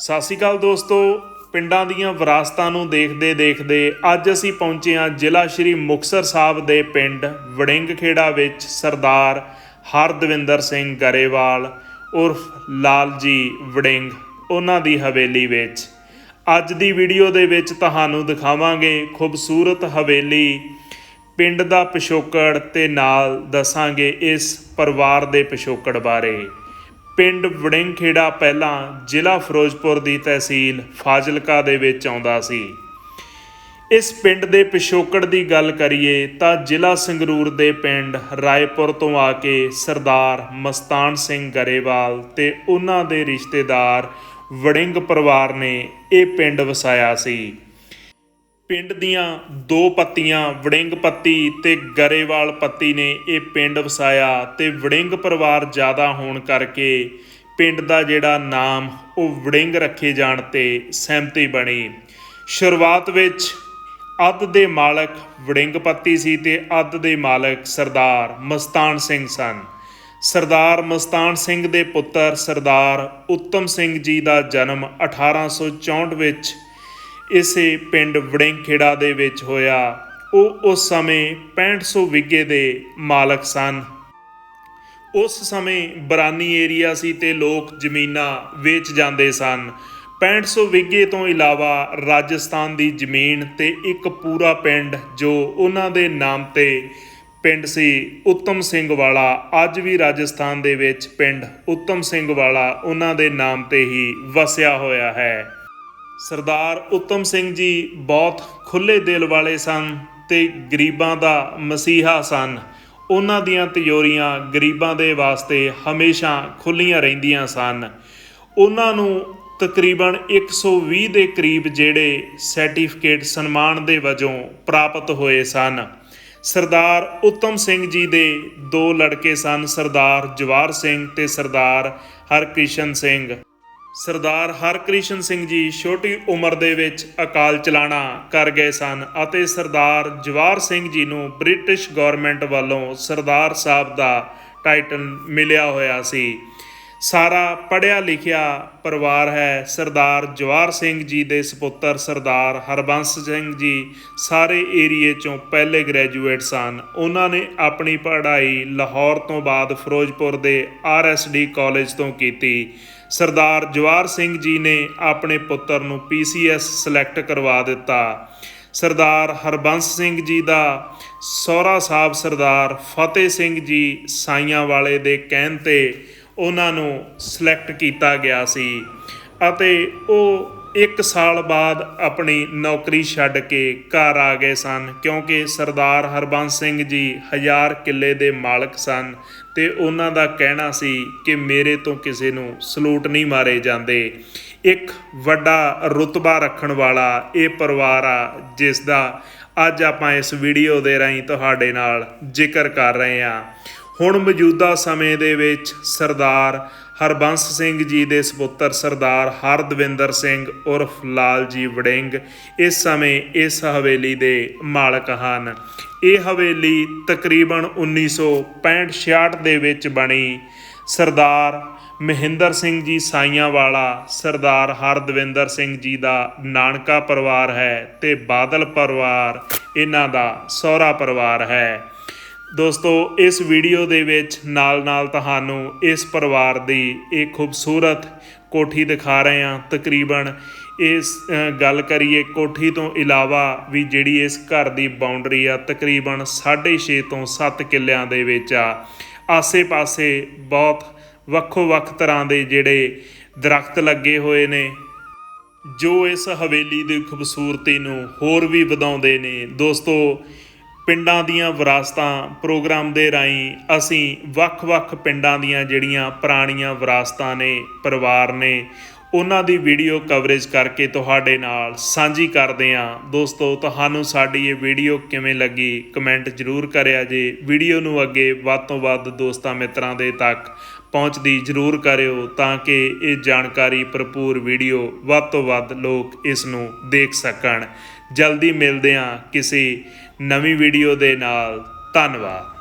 ਸਤਿ ਸ਼੍ਰੀ ਅਕਾਲ ਦੋਸਤੋ, ਪਿੰਡਾਂ ਦੀਆਂ ਵਿਰਾਸਤਾਂ ਨੂੰ ਦੇਖਦੇ ਦੇਖਦੇ ਅੱਜ ਅਸੀਂ ਪਹੁੰਚੇ ਹਾਂ ਜ਼ਿਲ੍ਹਾ ਸ਼੍ਰੀ ਮੁਕਤਸਰ ਸਾਹਿਬ ਦੇ ਪਿੰਡ ਵੜਿੰਗ ਖੇੜਾ ਵਿੱਚ ਸਰਦਾਰ ਹਰਦਵਿੰਦਰ ਸਿੰਘ ਗਰੇਵਾਲ ਉਰਫ ਲਾਲ ਜੀ ਵੜਿੰਗ ਉਹਨਾਂ ਦੀ ਹਵੇਲੀ ਵਿੱਚ। ਅੱਜ ਦੀ ਵੀਡੀਓ ਦੇ ਵਿੱਚ ਤੁਹਾਨੂੰ ਦਿਖਾਵਾਂਗੇ ਖੂਬਸੂਰਤ ਹਵੇਲੀ, ਪਿੰਡ ਦਾ ਪਿਛੋਕੜ ਤੇ ਨਾਲ ਦੱਸਾਂਗੇ ਇਸ ਪਰਿਵਾਰ ਦੇ ਪਿਛੋਕੜ ਬਾਰੇ। ਪਿੰਡ ਵੜਿੰਗਖੇੜਾ ਪਹਿਲਾਂ ਜ਼ਿਲ੍ਹਾ ਫਿਰੋਜ਼ਪੁਰ ਦੀ ਤਹਿਸੀਲ ਫਾਜ਼ਿਲਕਾ ਦੇ ਵਿੱਚ ਆਉਂਦਾ ਸੀ। ਇਸ ਪਿੰਡ ਦੇ ਪਿਛੋਕੜ ਦੀ ਗੱਲ ਕਰੀਏ ਤਾਂ ਜ਼ਿਲ੍ਹਾ ਸੰਗਰੂਰ ਦੇ ਪਿੰਡ ਰਾਏਪੁਰ ਤੋਂ ਆ ਕੇ ਸਰਦਾਰ ਮਸਤਾਨ ਸਿੰਘ ਗਰੇਵਾਲ ਤੇ ਉਹਨਾਂ ਦੇ ਰਿਸ਼ਤੇਦਾਰ ਵੜਿੰਗ ਪਰਿਵਾਰ ਨੇ ਇਹ ਪਿੰਡ ਵਸਾਇਆ ਸੀ। ਪਿੰਡ ਦੀਆਂ ਦੋ ਪੱਤੀਆਂ, ਵੜਿੰਗ ਪੱਤੀ ਤੇ ਗਰੇਵਾਲ ਪੱਤੀ ਨੇ ਇਹ ਪਿੰਡ ਵਸਾਇਆ ਤੇ ਵੜਿੰਗ ਪਰਿਵਾਰ ਜ਼ਿਆਦਾ ਹੋਣ ਕਰਕੇ ਪਿੰਡ ਦਾ ਜਿਹੜਾ ਨਾਮ, ਉਹ ਵੜਿੰਗ ਰੱਖੇ ਜਾਣ ਤੇ ਸਹਿਮਤੀ ਬਣੀ। ਸ਼ੁਰੂਆਤ ਵਿੱਚ ਅੱਧ ਦੇ ਮਾਲਕ ਵੜਿੰਗ ਪੱਤੀ ਸੀ ਤੇ ਅੱਧ ਦੇ ਮਾਲਕ ਸਰਦਾਰ ਮਸਤਾਨ ਸਿੰਘ ਸਨ। ਸਰਦਾਰ ਮਸਤਾਨ ਸਿੰਘ ਦੇ ਪੁੱਤਰ ਸਰਦਾਰ ਉੱਤਮ ਸਿੰਘ ਜੀ ਦਾ ਜਨਮ 1864 ਵਿੱਚ ਇਸੇ ਪਿੰਡ ਵੜਿੰਗਖੇੜਾ ਦੇ ਵਿੱਚ ਹੋਇਆ। ਉਹ ਉਸ ਸਮੇਂ 6500 ਵਿਗੇ ਦੇ ਮਾਲਕ ਸਨ। ਉਸ ਸਮੇਂ ਬਰਾਨੀ ਏਰੀਆ ਸੀ ਤੇ ਲੋਕ ਜ਼ਮੀਨਾਂ ਵੇਚ ਜਾਂਦੇ ਸਨ। 6500 ਵਿਗੇ ਤੋਂ ਇਲਾਵਾ ਰਾਜਸਥਾਨ ਦੀ ਜ਼ਮੀਨ ਤੇ ਇੱਕ ਪੂਰਾ ਪਿੰਡ ਜੋ ਉਹਨਾਂ ਦੇ ਨਾਮ ਤੇ ਪਿੰਡ ਸੀ, ਉੱਤਮ ਸਿੰਘ ਵਾਲਾ। ਅੱਜ ਵੀ ਰਾਜਸਥਾਨ ਦੇ ਵਿੱਚ ਪਿੰਡ ਉੱਤਮ ਸਿੰਘ ਵਾਲਾ ਉਹਨਾਂ ਦੇ ਨਾਮ ਤੇ ਹੀ ਵਸਿਆ ਹੋਇਆ ਹੈ। ਸਰਦਾਰ ਉੱਤਮ ਸਿੰਘ ਜੀ ਬਹੁਤ ਖੁੱਲੇ ਦਿਲ ਵਾਲੇ ਸਨ ਤੇ ਗਰੀਬਾਂ ਦਾ ਮਸੀਹਾ ਸਨ। ਉਹਨਾਂ ਦੀਆਂ ਤਿਜੋਰੀਆਂ ਗਰੀਬਾਂ ਦੇ ਵਾਸਤੇ ਹਮੇਸ਼ਾ ਖੁੱਲੀਆਂ ਰਹਿੰਦੀਆਂ ਸਨ। ਉਹਨਾਂ ਨੂੰ ਤਕਰੀਬਨ 120 ਦੇ ਕਰੀਬ ਜਿਹੜੇ ਸਰਟੀਫਿਕੇਟ ਸਨਮਾਨ ਦੇ ਵਜੋਂ ਪ੍ਰਾਪਤ ਹੋਏ ਸਨ। ਸਰਦਾਰ ਉੱਤਮ ਸਿੰਘ ਜੀ ਦੇ ਦੋ ਲੜਕੇ ਸਨ, ਸਰਦਾਰ ਜਵਾਰ ਸਿੰਘ ਤੇ ਸਰਦਾਰ ਹਰਕ੍ਰਿਸ਼ਨ ਸਿੰਘ। ਸਰਦਾਰ ਹਰਕ੍ਰਿਸ਼ਨ ਸਿੰਘ ਜੀ ਛੋਟੀ ਉਮਰ ਦੇ ਵਿੱਚ ਅਕਾਲ ਚਲਾਣਾ ਕਰ ਗਏ ਸਨ ਅਤੇ ਸਰਦਾਰ ਜਵਾਰ ਸਿੰਘ ਜੀ ਨੂੰ ਬ੍ਰਿਟਿਸ਼ ਗਵਰਨਮੈਂਟ ਵੱਲੋਂ ਸਰਦਾਰ ਸਾਹਿਬ ਦਾ ਟਾਈਟਲ ਮਿਲਿਆ ਹੋਇਆ ਸੀ। ਸਾਰਾ ਪੜਿਆ ਲਿਖਿਆ ਪਰਿਵਾਰ ਹੈ। ਸਰਦਾਰ ਜਵਾਰ ਸਿੰਘ ਜੀ ਦੇ ਸੁਪੁੱਤਰ ਸਰਦਾਰ ਹਰਬੰਸ ਸਿੰਘ ਜੀ ਸਾਰੇ ਏਰੀਏ ਚੋਂ ਪਹਿਲੇ ਗ੍ਰੈਜੂਏਟ ਸਨ। ਉਹਨਾਂ ਨੇ ਆਪਣੀ ਪੜ੍ਹਾਈ ਲਾਹੌਰ ਤੋਂ ਬਾਅਦ ਫਿਰੋਜ਼ਪੁਰ ਦੇ ਆਰਐਸਡੀ ਕਾਲਜ ਤੋਂ ਕੀਤੀ। ਸਰਦਾਰ ਜਵਾਰ ਸਿੰਘ ਜੀ ਨੇ ਆਪਣੇ ਪੁੱਤਰ ਨੂੰ ਪੀਸੀਐਸ ਸਿਲੈਕਟ ਕਰਵਾ ਦਿੱਤਾ। ਸਰਦਾਰ ਹਰਬੰਸ ਸਿੰਘ ਜੀ ਦਾ ਸਹੁਰਾ ਸਾਹਿਬ ਸਰਦਾਰ ਫਤਿਹ ਸਿੰਘ ਜੀ ਸਾਈਆਂ ਵਾਲੇ ਦੇ ਕਹਿਣ ਤੇ ਉਹਨਾਂ ਨੂੰ ਸਿਲੈਕਟ ਕੀਤਾ ਗਿਆ ਸੀ ਅਤੇ ਉਹ 1 ਸਾਲ ਬਾਅਦ ਆਪਣੀ ਨੌਕਰੀ ਛੱਡ ਕੇ ਘਰ ਆ ਗਏ ਸਨ, ਕਿਉਂਕਿ ਸਰਦਾਰ ਹਰਬੰਸ ਸਿੰਘ ਜੀ ਹਜ਼ਾਰ ਕਿੱਲੇ ਦੇ ਮਾਲਕ ਸਨ ਤੇ ਉਹਨਾਂ ਦਾ ਕਹਿਣਾ ਸੀ ਕਿ ਮੇਰੇ ਤੋਂ ਕਿਸੇ ਨੂੰ ਸਲੂਟ ਨਹੀਂ ਮਾਰੇ ਜਾਂਦੇ। ਇੱਕ ਵੱਡਾ ਰੁਤਬਾ ਰੱਖਣ ਵਾਲਾ ਇਹ ਪਰਿਵਾਰ ਆ, ਜਿਸ ਦਾ ਅੱਜ ਆਪਾਂ ਇਸ ਵੀਡੀਓ ਦੇ ਰਾਹੀਂ ਤੁਹਾਡੇ ਨਾਲ ਜ਼ਿਕਰ ਕਰ ਰਹੇ ਹਾਂ। ਹੁਣ ਮੌਜੂਦਾ ਸਮੇਂ ਦੇ ਵਿੱਚ ਸਰਦਾਰ ਹਰਬੰਸ ਸਿੰਘ ਜੀ ਦੇ ਸੁਪੁੱਤਰ ਸਰਦਾਰ ਹਰਦਵਿੰਦਰ ਸਿੰਘ ਉਰਫ ਲਾਲ ਜੀ ਵੜਿੰਗ ਇਸ ਸਮੇਂ ਇਸ ਹਵੇਲੀ ਦੇ ਮਾਲਕ ਹਨ। ਇਹ ਹਵੇਲੀ ਤਕਰੀਬਨ 1965-66 ਦੇ ਵਿੱਚ ਬਣੀ ਸਰਦਾਰ ਮਹਿੰਦਰ ਸਿੰਘ ਜੀ ਸਾਈਆਂ ਵਾਲਾ, ਸਰਦਾਰ ਹਰਦਵਿੰਦਰ ਸਿੰਘ ਜੀ ਦਾ ਨਾਨਕਾ ਪਰਿਵਾਰ ਹੈ ਤੇ ਬਾਦਲ ਪਰਿਵਾਰ ਇਹਨਾਂ ਦਾ ਸਹੁਰਾ ਪਰਿਵਾਰ ਹੈ। ਦੋਸਤੋ, ਇਸ ਵੀਡੀਓ ਦੇ ਵਿੱਚ ਨਾਲ-ਨਾਲ ਤੁਹਾਨੂੰ ਇਸ ਪਰਿਵਾਰ ਦੀ ਇਹ ਖੂਬਸੂਰਤ ਕੋਠੀ ਦਿਖਾ ਰਹੇ ਹਾਂ। ਤਕਰੀਬਨ ਇਸ ਗੱਲ ਕਰੀਏ ਕੋਠੀ ਤੋਂ ਇਲਾਵਾ ਵੀ ਜਿਹੜੀ ਇਸ ਘਰ ਦੀ ਬਾਉਂਡਰੀ ਆ, ਤਕਰੀਬਨ 6.5 ਤੋਂ 7 ਕਿੱਲਿਆਂ ਦੇ ਵਿੱਚ ਆ। ਆਸੇ-ਪਾਸੇ ਬਹੁਤ ਵੱਖੋ-ਵੱਖ ਤਰ੍ਹਾਂ ਦੇ ਜਿਹੜੇ ਦਰਖਤ ਲੱਗੇ ਹੋਏ ਨੇ, ਜੋ ਇਸ ਹਵੇਲੀ ਦੀ ਖੂਬਸੂਰਤੀ ਨੂੰ ਹੋਰ ਵੀ ਵਧਾਉਂਦੇ ਨੇ। ਦੋਸਤੋ ਪਿੰਡਾਂ ਦੀਆਂ ਵਿਰਾਸਤਾਂ ਪ੍ਰੋਗਰਾਮ ਦੇ ਰਾਹੀਂ ਅਸੀਂ ਵੱਖ-ਵੱਖ ਪਿੰਡਾਂ ਦੀਆਂ ਜਿਹੜੀਆਂ ਪੁਰਾਣੀਆਂ ਵਿਰਾਸਤਾਂ ਨੇ, ਪਰਿਵਾਰ ਨੇ, ਉਹਨਾਂ ਦੀ ਵੀਡੀਓ ਕਵਰੇਜ ਕਰਕੇ ਤੁਹਾਡੇ ਨਾਲ ਸਾਂਝੀ ਕਰਦੇ ਹਾਂ। ਦੋਸਤੋ, ਤੁਹਾਨੂੰ ਸਾਡੀ ਇਹ ਵੀਡੀਓ ਕਿਵੇਂ ਲੱਗੀ ਕਮੈਂਟ ਜ਼ਰੂਰ ਕਰਿਆ ਜੇ। ਵੀਡੀਓ ਨੂੰ ਅੱਗੇ ਵੱਧ ਤੋਂ ਵੱਧ ਦੋਸਤਾਂ ਮਿੱਤਰਾਂ ਦੇ ਤੱਕ ਪਹੁੰਚਦੀ ਜ਼ਰੂਰ ਕਰਿਓ ਤਾਂ ਕਿ ਇਹ ਜਾਣਕਾਰੀ ਭਰਪੂਰ ਵੀਡੀਓ ਵੱਧ ਤੋਂ ਵੱਧ ਲੋਕ ਇਸ ਨੂੰ ਦੇਖ ਸਕਣ। ਜਲਦੀ ਮਿਲਦੇ ਹਾਂ ਕਿਸੇ ਨਵੀਂ ਵੀਡੀਓ ਦੇ ਨਾਲ। ਧੰਨਵਾਦ।